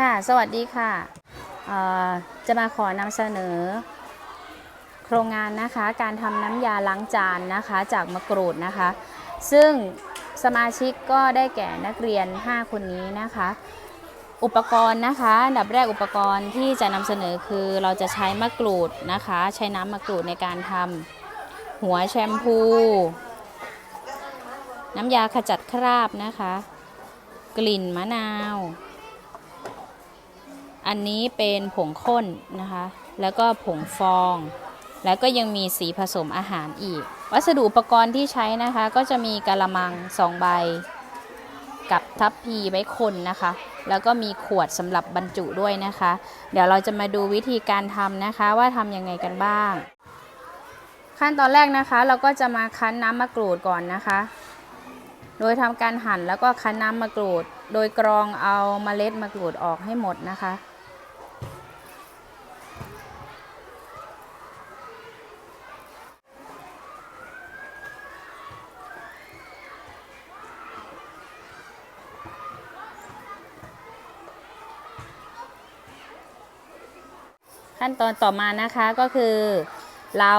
ค่ะ สวัสดีค่ะ จะมาขอนำเสนอ โครงงานนะคะการทำน้ำยาล้างจานนะคะจากมะกรูดนะคะ ซึ่งสมาชิกก็ได้แก่นักเรียน 5 คนนี้นะคะ อุปกรณ์นะคะอันดับแรกอุปกรณ์ที่จะนำเสนอคือเราจะใช้มะกรูดนะคะ ใช้น้ำมะกรูดในการทำหัวแชมพู น้ำยาขจัดคราบนะคะ กลิ่นมะนาว อันนี้เป็นผงข้นนะคะ แล้วก็ผงฟอง แล้วก็ยังมีสีผสมอาหารอีก วัสดุอุปกรณ์ที่ใช้นะคะ ก็จะมีกะละมังสองใบ กับทัพพีไว้คนนะคะ แล้วก็มีขวดสำหรับบรรจุด้วยนะคะ เดี๋ยวเราจะมาดูวิธีการทำนะคะว่าทำยังไงกันบ้าง ขั้นตอนแรกนะคะ เราก็จะมาคั้นน้ำมะกรูดก่อนนะคะ โดยทำการหั่นแล้วก็คั้นน้ำมะกรูด โดยกรองเอาเมล็ดมะกรูดออกให้หมดนะคะ ขั้นตอนต่อมานะคะก็คือเรา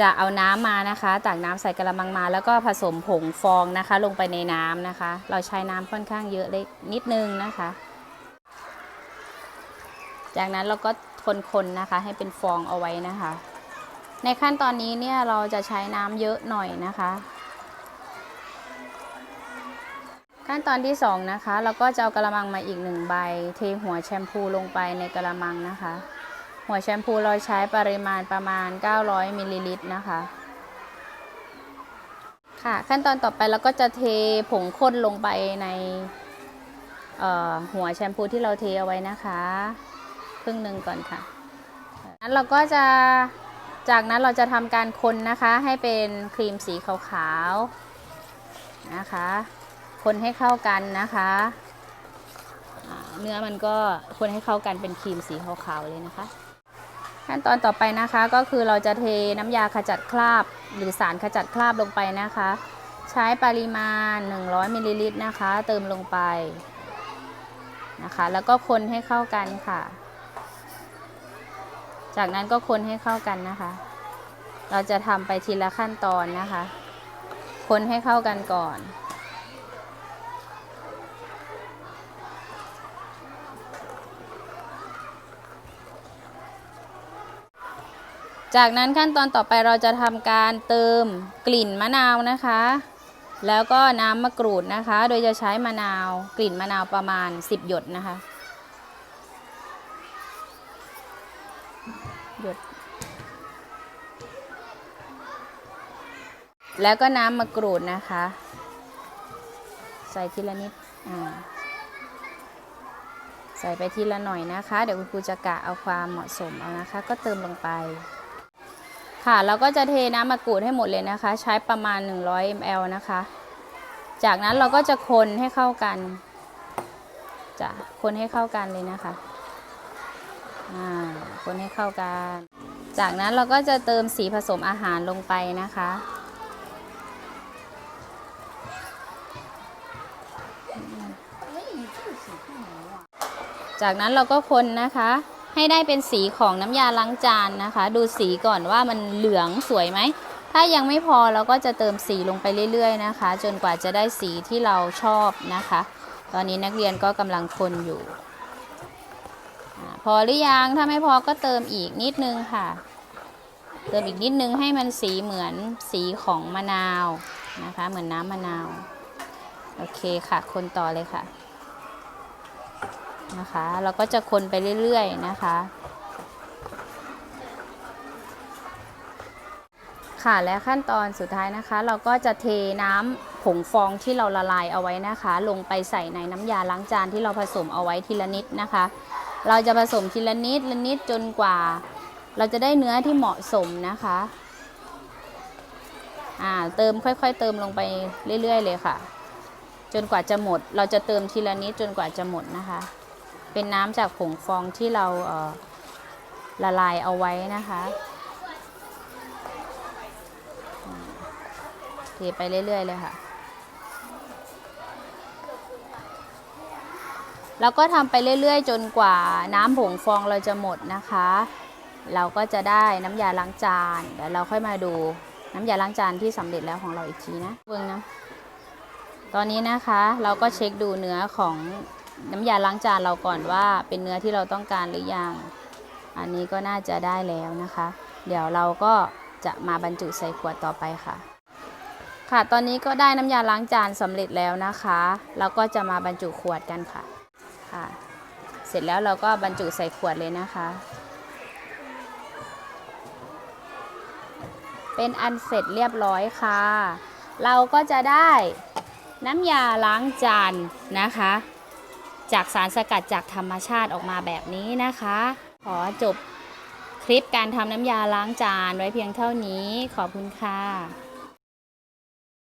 จะเอาน้ำมานะคะตักน้ำใส่กระมังมา แล้วก็ผสมผงฟองนะคะ ลงไปในน้ำนะคะ เราใช้น้ำค่อนข้างเยอะเล็กนิดนึงนะคะ จากนั้นเราก็คนๆนะคะ ให้เป็นฟองเอาไว้นะคะ ในขั้นตอนนี้เนี่ยเราจะใช้น้ำเยอะหน่อยนะคะ ขั้นตอนที่สองนะคะ เราก็จะเอากระมังมาอีกหนึ่งใบ เทหัวแชมพูลงไปในกระมังนะคะ หัวแชมพูเราใช้ปริมาณประมาณ 900มิลลิลิตรนะคะ ค่ะ ขั้นตอนต่อไปเราก็จะเทผงข้นลงไปในหัวแชมพูที่เราเทเอาไว้นะคะครึ่งหนึ่งก่อนค่ะนั้นเราก็จะจากนั้นเราจะทำการคนนะคะให้เป็นครีมสีขาวๆนะคะ คนให้เข้ากันนะคะเนื้อมันก็คนให้เข้ากันเป็นครีมสีขาวๆเลยนะคะ ขั้นตอนต่อไปนะคะก็คือเราจะเทน้ำยาขจัดคราบ หรือสารขจัดคราบลงไปนะคะ ใช้ปริมาณ 100มิลลิลิตรนะคะ เติมลงไปนะคะ แล้วก็คนให้เข้ากันค่ะ จากนั้นก็คนให้เข้ากันนะคะ เราจะทำไปทีละขั้นตอนนะคะ คนให้เข้ากันก่อน จากนั้นขั้นตอนต่อไปเราจะทำการเติมกลิ่นมะนาวนะคะ แล้วก็น้ำมะกรูดนะคะ โดยจะใช้มะนาวกลิ่นมะนาวประมาณ 10 หยดนะคะ หยด แล้วก็น้ำมะกรูดนะคะ ใส่ทีละนิดอ่าใส่ไปทีละหน่อยนะคะ เดี๋ยวคุณครูจะกะเอาความเหมาะสมเอานะคะ ก็เติมลงไป ค่ะเราก็จะเทน้ำมะกรูดให้หมดเลยนะคะ ใช้ประมาณ 100 ml นะคะ จากนั้นเราก็จะคนให้เข้ากันจะคนให้เข้ากันเลยนะคะอ่าคนให้เข้ากัน จากนั้นเราก็จะเติมสีผสมอาหารลงไปนะคะ จากนั้นเราก็คนนะคะ ให้ได้เป็นสีของน้ำยาล้างจานนะคะ ดูสีก่อนว่ามันเหลืองสวยไหม ถ้ายังไม่พอเราก็จะเติมสีลงไปเรื่อย ๆ นะคะ จนกว่าจะได้สีที่เราชอบนะคะ ตอนนี้นักเรียนก็กำลังคนอยู่พอหรือยังถ้าไม่พอก็เติมอีกนิดนึงค่ะ เติมอีกนิดนึงให้มันสีเหมือนสีของมะนาวนะคะ เหมือนน้ำมะนาว โอเคค่ะ คนต่อเลยค่ะ นะคะ เราก็จะคนไปเรื่อยๆนะคะ ค่ะและขั้นตอนสุดท้ายนะคะ เราก็จะเทน้ำผงฟองที่เราละลายเอาไว้นะคะ ลงไปใส่ในน้ำยาล้างจานที่เราผสมเอาไว้ทีละนิดนะคะ เราจะผสมทีละนิดละนิดจนกว่า เราจะได้เนื้อที่เหมาะสมนะคะอ่าเติมค่อยๆ เติมลงไปเรื่อยๆ เลยค่ะ จนกว่าจะหมด เราจะเติมทีละนิดจนกว่าจะหมดนะคะ เป็นน้ำจากผงฟองที่เราเออละลายเอาไว้นะคะเทไปเรื่อย ๆ เลยค่ะ แล้วก็ทำไปเรื่อย ๆ จนกว่าน้ำผงฟองเราจะหมดนะคะ เราก็จะได้น้ำยาล้างจาน เดี๋ยวเราค่อยมาดูน้ำยาล้างจานที่สำเร็จแล้วของเราอีกทีนะเบิ่งนะ ตอนนี้นะคะเราก็เช็คดูเนื้อของ น้ำยาล้างจานเราก่อนว่าเป็นเนื้อที่เราต้องการหรือยัง อันนี้ก็น่าจะได้แล้วนะคะ เดี๋ยวเราก็จะมาบรรจุใส่ขวดต่อไปค่ะ ค่ะ ตอนนี้ก็ได้น้ำยาล้างจานสำเร็จแล้วนะคะ เราก็จะมาบรรจุขวดกันค่ะ ค่ะ เสร็จแล้วเราก็บรรจุใส่ขวดเลยนะคะ เป็นอันเสร็จเรียบร้อยค่ะ เราก็จะได้น้ำยาล้างจานนะคะ จากสารสกัดจากธรรมชาติออกมาแบบนี้นะคะ ขอจบคลิปการทำน้ำยาล้างจานไว้เพียงเท่านี้ขอบคุณค่ะ